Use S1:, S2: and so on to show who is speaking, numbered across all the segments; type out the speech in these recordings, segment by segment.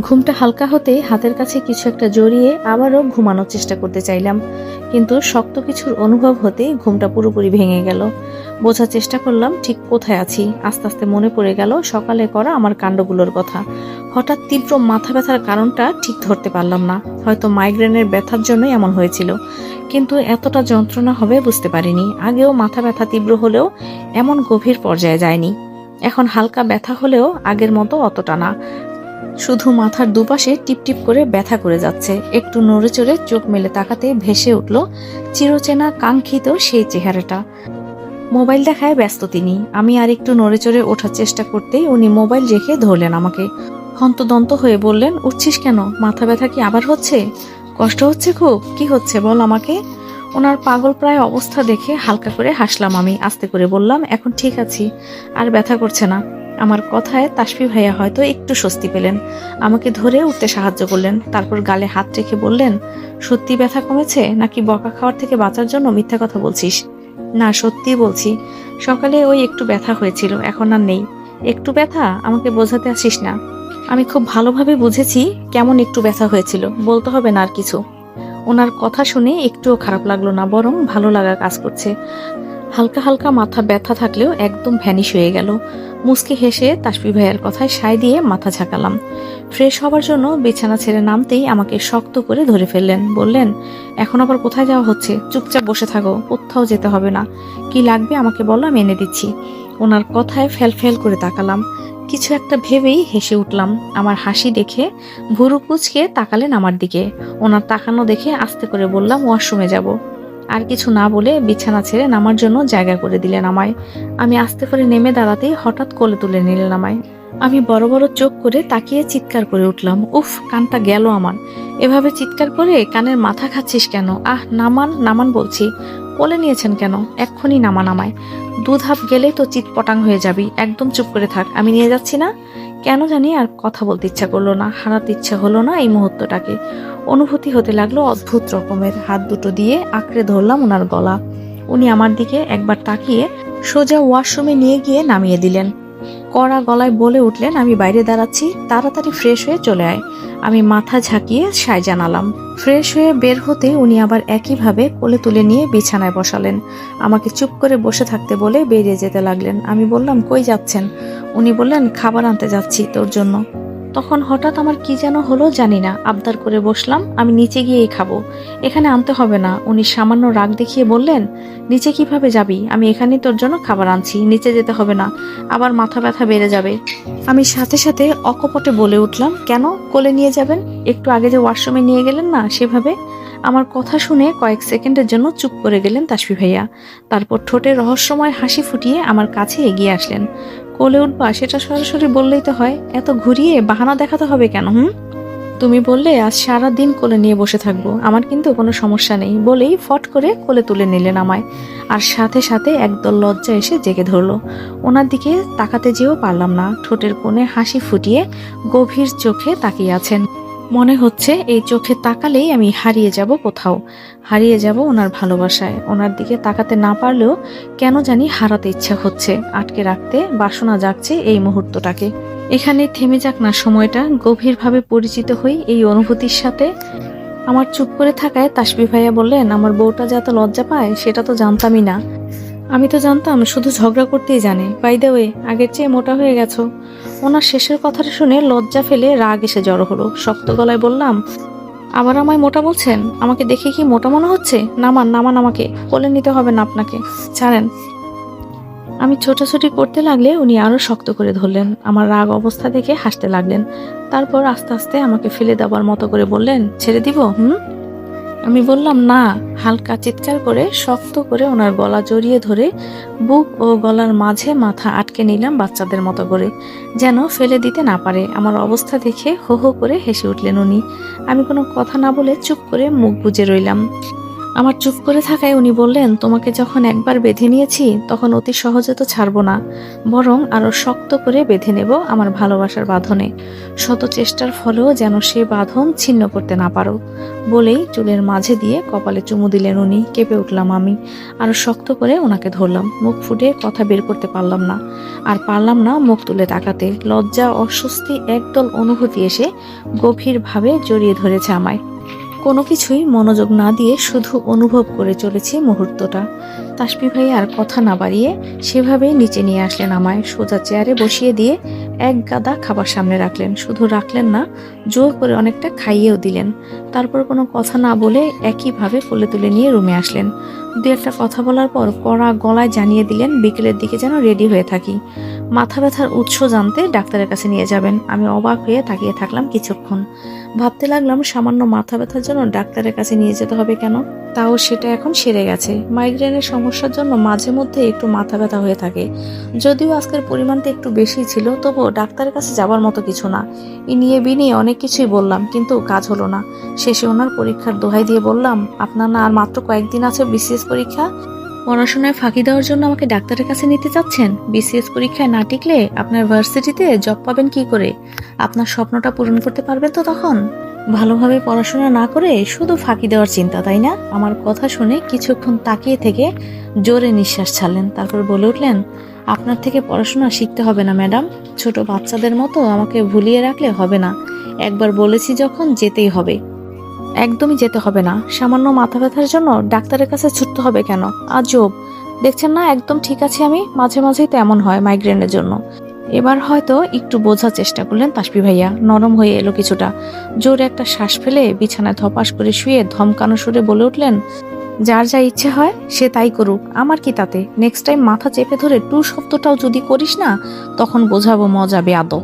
S1: ঘুমটা হালকা হতেই হাতের কাছে কিছু একটা জড়িয়ে আবারও ঘুমানোর চেষ্টা করতে চাইলাম। কিন্তু শক্ত কিছুর অনুভব হতেই ঘুমটা পুরোপুরি ভেঙে গেল। বোঝার চেষ্টা করলাম, ঠিক কোথায় আছি? আস্তে আস্তে মনে পড়ে গেল, সকালে করা আমার কাণ্ডগুলোর কথা। হঠাৎ তীব্র মাথা ব্যথার কারণটা ঠিক ধরতে পারলাম না। হয়তো মাইগ্রেনের ব্যথার জন্যই এমন হয়েছিল। কিন্তু এতটা যন্ত্রণা হবে বুঝতে পারিনি। আগেও মাথা ব্যথা তীব্র হলেও এমন গভীর পর্যায়ে যায়নি। এখন হালকা ব্যথা হলেও আগের মতো অতটা না। শুধু মাথার দুপাশে টিপটিপ করে ব্যথা করে যাচ্ছে। একটু নড়ে চড়ে চোখ মেলে তাকাতে ভেসে উঠল চিরচেনা কাঙ্ক্ষিত সেই চেহারাটা। মোবাইল দেখায় ব্যস্ত তিনি। আমি আর একটু নড়ে চড়ে ওঠার চেষ্টা করতেই উনি মোবাইল রেখে ধরলেন আমাকে। হন্তদন্ত হয়ে বললেন, উঠছিস কেন? মাথা ব্যথা কি আবার হচ্ছে? কষ্ট হচ্ছে খুব? কি হচ্ছে বল আমাকে? ওনার পাগল প্রায় অবস্থা দেখে হালকা করে হাসলাম আমি, আস্তে করে বললাম, এখন ঠিক আছি। আর ব্যথা করছে না। আমার কথায় তাসফি ভাইয়া হয়তো একটু স্বস্তি পেলেন। আমাকে ধরে উঠতে সাহায্য করলেন। তারপর গালে হাত রেখে বললেন, সত্যি ব্যথা কমেছে নাকি বকা খাওয়ার থেকে বাঁচার জন্য মিথ্যা কথা বলছিস? না, সত্যি বলছি। সকালে ওই একটু ব্যথা হয়েছিল, এখন আর নেই। একটু ব্যথা? আমাকে বোঝাতে আসিস না। আমি খুব ভালোভাবে বুঝেছি কেমন একটু ব্যথা হয়েছিল, বলতে হবে না আর কিছু। ওনার কথা শুনে একটুও খারাপ লাগল না, বরং ভালো লাগা কাজ করছে। হালকা হালকা মাথা ব্যথা থাকলেও একদম ভ্যানিশ হয়ে গেল। মুসকে হেসে তাসপি ভাইয়ের কথায় সায় দিয়ে মাথা ঝাঁকালাম। ফ্রেশ হবার জন্য বিছানা ছেড়ে নামতেই আমাকে শক্ত করে ধরে ফেললেন। বললেন, এখন আবার কোথায় যাওয়া হচ্ছে? চুপচাপ বসে থাকো, কোথাও যেতে হবে না। কি লাগবে আমাকে বলো, আমি এনে দিচ্ছি। ওনার কথায় ফেল ফেল করে তাকালাম। কিছু একটা ভেবেই হেসে উঠলাম। আমার হাসি দেখে ভুরু কুচকে তাকালেন আমার দিকে। ওনার তাকানো দেখে আস্তে করে বললাম, ওয়াশরুমে যাব। আর কিছু না বলে বিছানা ছেড়ে নামার জন্য জায়গা করে দিলেন আমায়। আমি আস্তে করে নেমে দাঁড়াতেই হঠাৎ কোলে তুলে নিলেন আমায়। আমি বড় বড় চোখ করে তাকিয়ে চিৎকার করে উঠলাম, উফ, কানটা গেল আমার। এভাবে চিৎকার করে কানের মাথা খাচ্ছিস কেন? আহ, নামান নামান বলছি। কোলে নিয়েছেন কেন? এক্ষুনি নামান আমায়। দু ধাপ গেলেই তো চিৎপটাং হয়ে যাবি। একদম চুপ করে থাক। আমি নিয়ে যাচ্ছি না? কেন জানি আর কথা বলতে ইচ্ছা করল না, হারাতে ইচ্ছা হলো না এই মুহূর্তটাকে। অনুভূতি হতে লাগল অদ্ভুত রকমের, হাত দুটো দিয়ে আঁকড়ে ধরলাম ওনার গলা। উনি আমার দিকে একবার তাকিয়ে সোজা ওয়াশরুমে নিয়ে গিয়ে নামিয়ে দিলেন। কড়া গলায় বলে উঠলেন, আমি বাইরে দাঁড়াচ্ছি, তাড়াতাড়ি ফ্রেশ হয়ে চলে আয়। আমি মাথা ঝাঁকিয়ে সায় জানালাম। ফ্রেশ হয়ে বের হতে উনি আবার একইভাবে কোলে তুলে নিয়ে বিছানায় বসালেন। আমাকে চুপ করে বসে থাকতে বলে বেরিয়ে যেতে লাগলেন। আমি বললাম, কই যাচ্ছেন? উনি বললেন, খাবার আনতে যাচ্ছি তোর জন্য। তখন হঠাৎ আমার কি যেন হলো জানি না। আবদার করে বসলাম, আমি নিচে গিয়েই খাব। এখানে আনতে হবে না। উনি সামান্য রাগ দেখিয়ে বললেন, নিচে কীভাবে যাবি? আমি এখানেই তোর জন্য খাবার আনছি। নিচে যেতে হবে না। আবার মাথা ব্যথা বেড়ে যাবে। আমি সাথে সাথে অকপটে বলে উঠলাম, কেন? কোলে নিয়ে যাবেন? একটু আগে যে ওয়াশরুমে নিয়ে গেলেন না সেভাবে? আমার কথা শুনে কয়েক সেকেন্ডের জন্য চুপ করে গেলেন তাসফি ভাইয়া। তারপর ঠোঁটে রহস্যময় হাসি ফুটিয়ে আমার কাছে এগিয়ে আসলেন। কোলে উঠবা সেটা সরাসরি বললেই তো হয়, এত ঘুরিয়ে বাহানা দেখাতে হবে কেন, হুম? তুমি বললে, আজ সারা দিন কোলে নিয়ে বসে থাকব, আমার কিন্তু কোনো সমস্যা নেই। বলেই ফট করে কোলে তুলে নিলেন আমায়, আর সাথে সাথে একদল লজ্জা এসে জেগে ধরলো। ওনার দিকে তাকাতে যেও পারলাম না, ঠোঁটের কোণে হাসি ফুটিয়ে গভীর চোখে তাকিয়ে আছেন। মনে হচ্ছে এই চোখে তাকালেই আমি হারিয়ে যাব কোথাও। হারিয়ে যাব ওনার ভালোবাসায়। ওনার দিকে তাকাতে না পারলেও কেন জানি হারাতে ইচ্ছা হচ্ছে। আটকে রাখতে বাসনা জাগছে এই মুহূর্তটাকে। এখানে থেমে যাক না সময়টা। গভীরভাবে পরিচিত হই এই অনুভূতির সাথে। আমার চুপ করে থাকায় তাসবি ভাইয়া বললেন, আমার বউটা যে এত লজ্জা পায়, সেটা তো জানতামই না। আমি তো জানতাম, শুধু ঝগড়া করতেই জানে। বাই দ্য ওয়ে আগের চেয়ে মোটা হয়ে গেছো। ওনার শেষের কথাটা শুনে লজ্জা ফেলে রাগ এসে জড়ো হলো। শক্ত গলায় বললাম আবার আমায় মোটা বলছেন? আমাকে দেখে কি মোটা মনে হচ্ছে? নামান নামান আমাকে। কোলে নিতে হবে না আপনাকে। ছাড়েন। আমি ছোটাছুটি করতে লাগলে উনি আরও শক্ত করে ধরলেন। আমার রাগ অবস্থা দেখে হাসতে লাগলেন। তারপর আস্তে আস্তে আমাকে ফেলে দেওয়ার মতো করে বললেন, ছেড়ে দিব? হুম? আমি বললাম, না। হালকা চিৎকার করে শক্ত করে ওনার গলা জড়িয়ে ধরে বুক ও গলার মাঝে মাথা আটকে নিলাম বাচ্চাদের মতো করে, যেন ফেলে দিতে না পারে। আমার অবস্থা দেখে হো হো করে হেসে উঠলেন উনি। আমি কোনো কথা না বলে চুপ করে মুখ বুজে রইলাম। আমার চুপ করে থাকায় উনি বললেন, তোমাকে যখন একবার বেঁধে নিয়েছি, তখন অতি সহজে তো ছাড়বো না। বরং আরও শক্ত করে বেঁধে নেব আমার ভালোবাসার বাঁধনে। শত চেষ্টার ফলেও যেন সে বাঁধন ছিন্ন করতে না পারো। বলেই চুলের মাঝে দিয়ে কপালে চুমু দিলেন উনি, কেঁপে উঠলাম আমি। আরও শক্ত করে ওনাকে ধরলাম, মুখ ফুটে কথা বের করতে পারলাম না। আর পারলাম না মুখ তুলে তাকাতে। লজ্জা, অস্বস্তি, একদল অনুভূতি এসে গভীরভাবে জড়িয়ে ধরেছে আমায়। কোনো কিছুই মনোযোগ না দিয়ে শুধু অনুভব করে চলেছি মুহূর্তটা। তাসপি ভাই আর কথা না বাড়িয়ে সেভাবেই নিচে নিয়ে আসলেন আমায়। সোজা চেয়ারে বসিয়ে দিয়ে এক গাদা খাবার সামনে রাখলেন। শুধু রাখলেন না, জোর করে অনেকটা খাইয়েও দিলেন। তারপর কোনো কথা না বলে একইভাবে কোলে তুলে নিয়ে রুমে আসলেন। দু একটা কথা বলার পর কড়া গলায় জানিয়ে দিলেন, বিকেলের দিকে যেন রেডি হয়ে থাকি। মাথা ব্যথার উৎস জানতে ডাক্তারের কাছে নিয়ে যাবেন। আমি অবাক হয়ে তাকিয়ে থাকলাম কিছুক্ষণ। ভাবতে লাগলাম সামান্য মাথা ব্যথার জন্য ডাক্তারের কাছে নিয়ে যেতে হবে কেন? তাও সেটা এখন সেরে গেছে। মাইগ্রেনের সমস্যার জন্য মাঝে মধ্যে একটু মাথা ব্যথা হয়ে থাকে। যদিও আজকের পরিমাণটা একটু বেশি ছিল, তবুও ডাক্তারের কাছে যাবার মতো কিছু না। ই নিয়ে বিনিয়ে অনেক কিছুই বললাম, কিন্তু কাজ হলো না। শেষে ওনার পরীক্ষার দোহাই দিয়ে বললাম, আপনার না আর মাত্র কয়েকদিন আছে বিসিএস পরীক্ষা? পড়াশোনায় ফাঁকি দেওয়ার জন্য আমাকে ডাক্তারের কাছে নিতে চাচ্ছেন? বিসিএস পরীক্ষায় না টিকলে আপনার ভার্সিটিতে জব পাবেন কি করে? আপনার স্বপ্নটা পূরণ করতে পারবেন তো তখন? ভালোভাবে পড়াশোনা না করে শুধু ফাঁকি দেওয়ার চিন্তা, তাই না? আমার কথা শুনে কিছুক্ষণ তাকিয়ে থেকে জোরে নিঃশ্বাস ছাড়লেন, তারপর বলে উঠলেন, আপনার থেকে পড়াশোনা শিখতে হবে না, ম্যাডাম। ছোট বাচ্চাদের মতো আমাকে ভুলিয়ে রাখলে হবে না। একবার বলেছি যখন যেতেই হবে। একদমই যেতে হবে না। সামান্য মাথা ব্যথার জন্য ডাক্তারের কাছে ছুটতে হবে কেন? আজব। দেখছেন না, একদম ঠিক আছে আমি। মাঝে মাঝেই তেমন হয় মাইগ্রেনের জন্য। এবার হয়তো একটু বোঝার চেষ্টা করলেন তাসপি ভাইয়া। নরম হয়ে এলো কিছুটা। জোরে একটা শ্বাস ফেলে বিছানায় ধপাস করে শুয়ে ধমকানো সুরে বলে উঠলেন, যার যা ইচ্ছে হয়, সে তাই করুক। আমার কি তাতে? নেক্সট টাইম মাথা চেপে ধরে টু শব্দটাও যদি করিস না, তখন বোঝাবো মজা বেয়াদ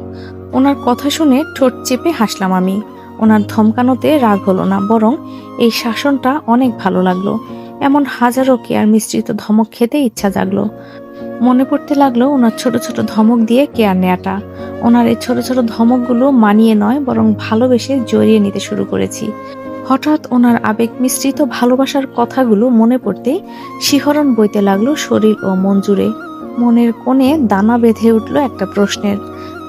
S1: ওনার কথা শুনে ঠোঁট চেপে হাসলাম আমি। ওনার ধমকানোতে রাগ হলো না, বরং এই শাসনটা অনেক ভালো লাগল। এমন হাজারো কেয়ার মিশ্রিত ধমক খেতে ইচ্ছা জাগলো। মনে পড়তে লাগল ওনার ছোট ছোট ধমক দিয়ে কেয়ার নেয়াটা। ওনার এই ছোট ছোট ধমকগুলো মানিয়ে নয়, বরং ভালোবেসে জড়িয়ে নিতে শুরু করেছি। হঠাৎ ওনার আবেগ মিশ্রিত ভালোবাসার কথাগুলো মনে পড়তে শিহরণ বইতে লাগল শরীর ও মন জুড়ে। মনের কোণে দানা বেঁধে উঠল একটা প্রশ্নের।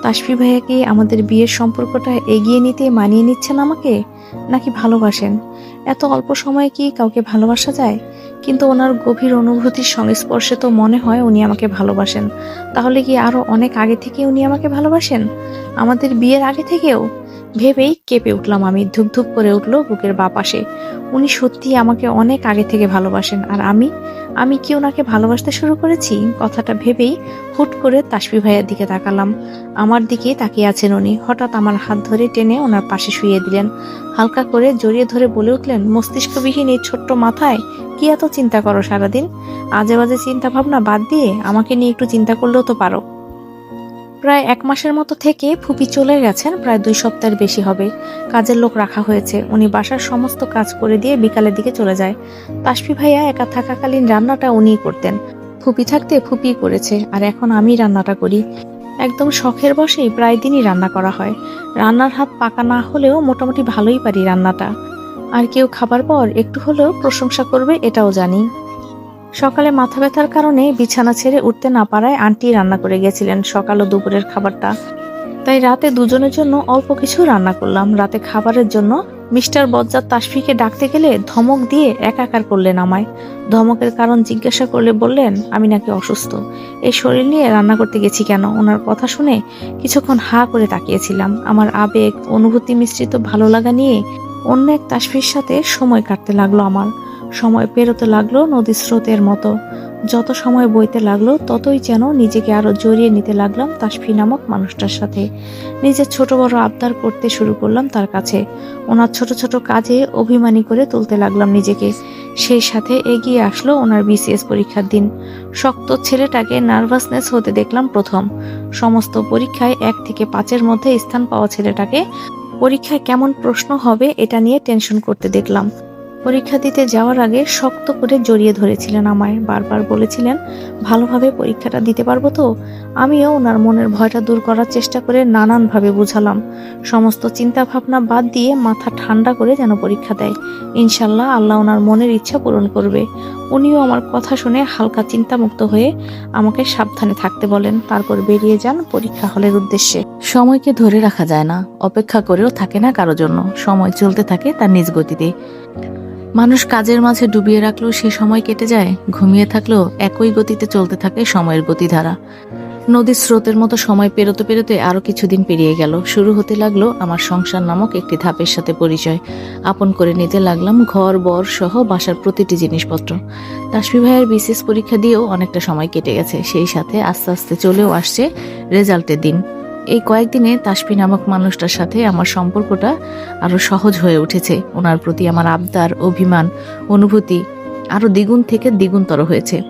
S1: তাসফি ভাইয়া কি আমাদের বিয়ের সম্পর্কটা এগিয়ে নিতে, মানিয়ে নিচ্ছেন আমাকে? নাকি ভালোবাসেন? এত অল্প সময়ে কি কাউকে ভালোবাসা যায়? কিন্তু ওনার গভীর অনুভূতির সংস্পর্শে তো মনে হয় উনি আমাকে ভালোবাসেন। তাহলে কি আরও অনেক আগে থেকে উনি আমাকে ভালোবাসেন? আমাদের বিয়ের আগে থেকেও? ভেবেই কেঁপে উঠলাম আমি, ধুকধুক করে উঠল বুকের বাপাশে। উনি সত্যিই আমাকে অনেক আগে থেকে ভালোবাসেন, আর আমি আমি কি ওনাকে ভালোবাসতে শুরু করেছি? কথাটা ভেবেই হুট করে তাসপি ভাইয়ের দিকে তাকালাম। আমার দিকেই তাকিয়ে আছেন উনি। হঠাৎ আমার হাত ধরে টেনে ওনার পাশে শুয়ে দিলেন। হালকা করে জড়িয়ে ধরে বলে উঠলেন, মস্তিষ্কবিহীন এই ছোট্ট মাথায় কি এত চিন্তা করো সারাদিন? আজে বাজে চিন্তা ভাবনা বাদ দিয়ে আমাকে নিয়ে একটু চিন্তা করলেও তো পারো। প্রায় এক মাসের মতো থেকে ফুপি চলে গেছেন, প্রায় দুই সপ্তাহের বেশি হবে। কাজের লোক রাখা হয়েছে। উনি বাসার সমস্ত কাজ করে দিয়ে বিকালের দিকে চলে যায়। তাসফি ভাইয়া একা থাকাকালীন রান্নাটা উনিই করতেন। ফুপি থাকতে ফুপি করেছে, আর এখন আমি রান্নাটা করি। একদম শখের বসেই প্রায় দিনই রান্না করা হয়। রান্নার হাত পাকা না হলেও মোটামুটি ভালোই পারি রান্নাটা। আর কেউ খাবার পর একটু হলেও প্রশংসা করবে, এটাও জানি। সকালে মাথা ব্যথার কারণে বিছানা ছেড়ে উঠতে না পারায় আন্টি রান্না করে গেছিলেন সকাল ও দুপুরের খাবারটা। তাই রাতে দুজনের জন্য অল্প কিছু রান্না করলাম। রাতে খাবারের জন্য মিস্টার বজ্জার তাসফিকে ডাকতে গেলে ধমক দিয়ে একাকার করলেন আমায়। ধমকের কারণ জিজ্ঞাসা করলে বললেন, আমি নাকি অসুস্থ। এই শরীর নিয়ে রান্না করতে গেছি কেন? ওনার কথা শুনে কিছুক্ষণ হা করে তাকিয়েছিলাম। আমার আবেগ, অনুভূতি মিশ্রিত ভালো লাগা নিয়ে অন্য এক তাসফির সাথে সময় কাটতে লাগল আমার। সময় পেরোতে লাগল নদী স্রোতের মতো। যত সময় বইতে লাগল, ততই যেন নিজেকে আরও জড়িয়ে নিতে লাগলাম তাসফি নামক মানুষটার সাথে। নিজের ছোট বড় আবদার করতে শুরু করলাম তার কাছে। ওনার ছোট ছোট কাজে অভিমানী করে তুলতে লাগলাম নিজেকে। সেই সাথে এগিয়ে আসলো ওনার বিসিএস পরীক্ষার দিন। শক্ত ছেলেটাকে নার্ভাসনেস হতে দেখলাম প্রথম। সমস্ত পরীক্ষায় এক থেকে পাঁচের মধ্যে স্থান পাওয়া ছেলেটাকে। পরীক্ষায় কেমন প্রশ্ন হবে এটা নিয়ে টেনশন করতে দেখলাম। পরীক্ষা দিতে যাওয়ার আগে শক্ত করে জড়িয়ে ধরেছিলেন আমায়। বারবার বলেছিলেন, ভালোভাবে পরীক্ষাটা দিতে পারব তো? আমিও ওনার মনের ভয়টা দূর করার চেষ্টা করে নানানভাবে বুঝালাম। সমস্ত চিন্তা ভাবনা বাদ দিয়ে মাথা ঠান্ডা করে যেন পরীক্ষা দেয়। ইনশাল্লাহ আল্লাহ ওনার মনের ইচ্ছা পূরণ করবে। উনিও আমার কথা শুনে হালকা চিন্তামুক্ত হয়ে আমাকে সাবধানে থাকতে বলেন, তারপর বেরিয়ে যান পরীক্ষা হলের উদ্দেশ্যে। সময়কে ধরে রাখা যায় না, অপেক্ষা করেও থাকে না কারও জন্য। সময় চলতে থাকে তার নিজ গতিতে। মানুষ কাজের মাঝে ডুবিয়ে রাখলেও সে সময় কেটে যায়, ঘুমিয়ে থাকলেও একই গতিতে চলতে থাকে সময়ের গতিধারা। নদীর স্রোতের মতো সময় পেরোতে পেরোতে আরও কিছুদিন পেরিয়ে গেল। শুরু হতে লাগল আমার সংসার নামক একটি ধাপের সাথে পরিচয়। আপন করে নিতে লাগলাম ঘর, বর সহ বাসার প্রতিটি জিনিসপত্র। তাসফি ভাইয়ের বিশেষ পরীক্ষা দিয়েও অনেকটা সময় কেটে গেছে। সেই সাথে আস্তে আস্তে চলেও আসছে রেজাল্টের দিন। এই কয়েকদিনে তাসফি নামক মানুষটার সাথে আমার সম্পর্কটা আরও সহজ হয়ে উঠেছে। ওনার প্রতি আমার আবদার, অভিমান, অনুভূতি আরও দ্বিগুণ থেকে দ্বিগুণতর হয়েছে।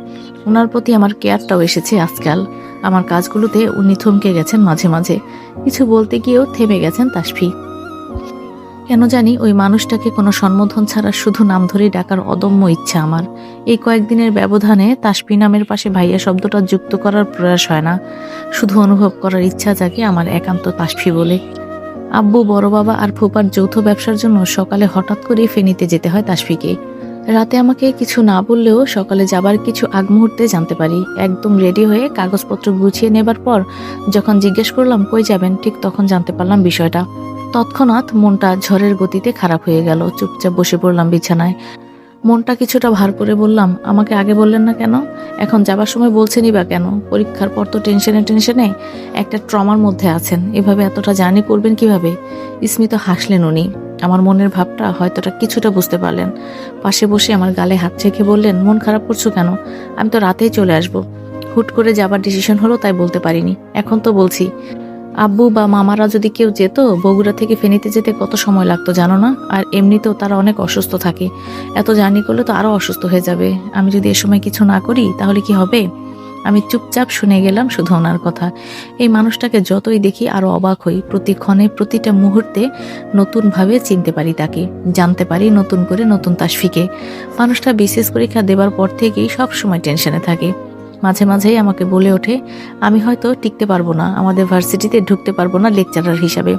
S1: ওনার প্রতি আমার কেয়ারটাও এসেছে আজকাল। আমার কাজগুলোতে উনি থমকে গেছেন মাঝে মাঝে। কিছু বলতে গিয়েও থেমে গেছেন তাসফি। কেন জানি ওই মানুষটাকে কোনো সম্বোধন ছাড়া শুধু নাম ধরেই ডাকার অদম্য ইচ্ছা আমার। এই কয়েকদিনের ব্যবধানে তাসপি নামের পাশে ভাইয়া শব্দটা যুক্ত করার প্রয়াস হয় না। শুধু অনুভব করার ইচ্ছা জাগে আমার একান্ত তাসফি বলে। আব্বু, বড় বাবা আর ফুপার যৌথ ব্যবসার জন্য সকালে হঠাৎ করেই ফেনিতে যেতে হয় তাসফিকে রাতে আমাকে কিছু না বললেও সকালে যাবার কিছু আগ মুহূর্তে জানতে পারি। একদম রেডি হয়ে কাগজপত্র গুছিয়ে নেবার পর যখন জিজ্ঞেস করলাম, কই যাবেন? ঠিক তখন জানতে পারলাম বিষয়টা। তৎক্ষণাৎ মনটা ঝড়ের গতিতে খারাপ হয়ে গেল। চুপচাপ বসে পড়লাম বিছানায়। মনটা কিছুটা ভার করে বললাম, আমাকে আগে বললেন না কেন? এখন যাবার সময় বলছেনই বা কেন? পরীক্ষার পর তো টেনশনে টেনশনে একটা ট্রমার মধ্যে আছেন। এভাবে এতটা জার্নি করবেন কীভাবে? স্মিত হাসলেন উনি। আমার মনের ভাবটা হয়তোটা কিছুটা বুঝতে পারলেন। পাশে বসে আমার গালে হাত রেখে বললেন, মন খারাপ করছ কেন? আমি তো রাতেই চলে আসব। হুট করে যাবার ডিসিশন হলো তাই বলতে পারিনি। এখন তো বলছি আব্বু বা মামারা যদি কেউ যেত, বগুড়া থেকে ফেনীতে যেতে কত সময় লাগতো জানো না? আর এমনিতেও তারা অনেক অসুস্থ থাকে। এত জার্নি করলে তো আরও অসুস্থ হয়ে যাবে। আমি যদি এ সময় কিছু না করি, তাহলে কি হবে? আমি চুপচাপ শুনে গেলাম শুধু ওনার কথা। এই মানুষটাকে যতই দেখি আরও অবাক হই। প্রতিক্ষণে প্রতিটা মুহূর্তে নতুনভাবে চিনতে পারি তাকে, জানতে পারি নতুন করে নতুন তাসফিকে। মানুষটা বিশেষ পরীক্ষা দেবার পর থেকেই সব সময় টেনশনে থাকে। মাঝে মাঝেই আমাকে বলে ওঠে, আমি হয়তো টিকতে পারব না, আমাদের ভার্সিটিতে ঢুকতে পারব না লেকচারার হিসাবে।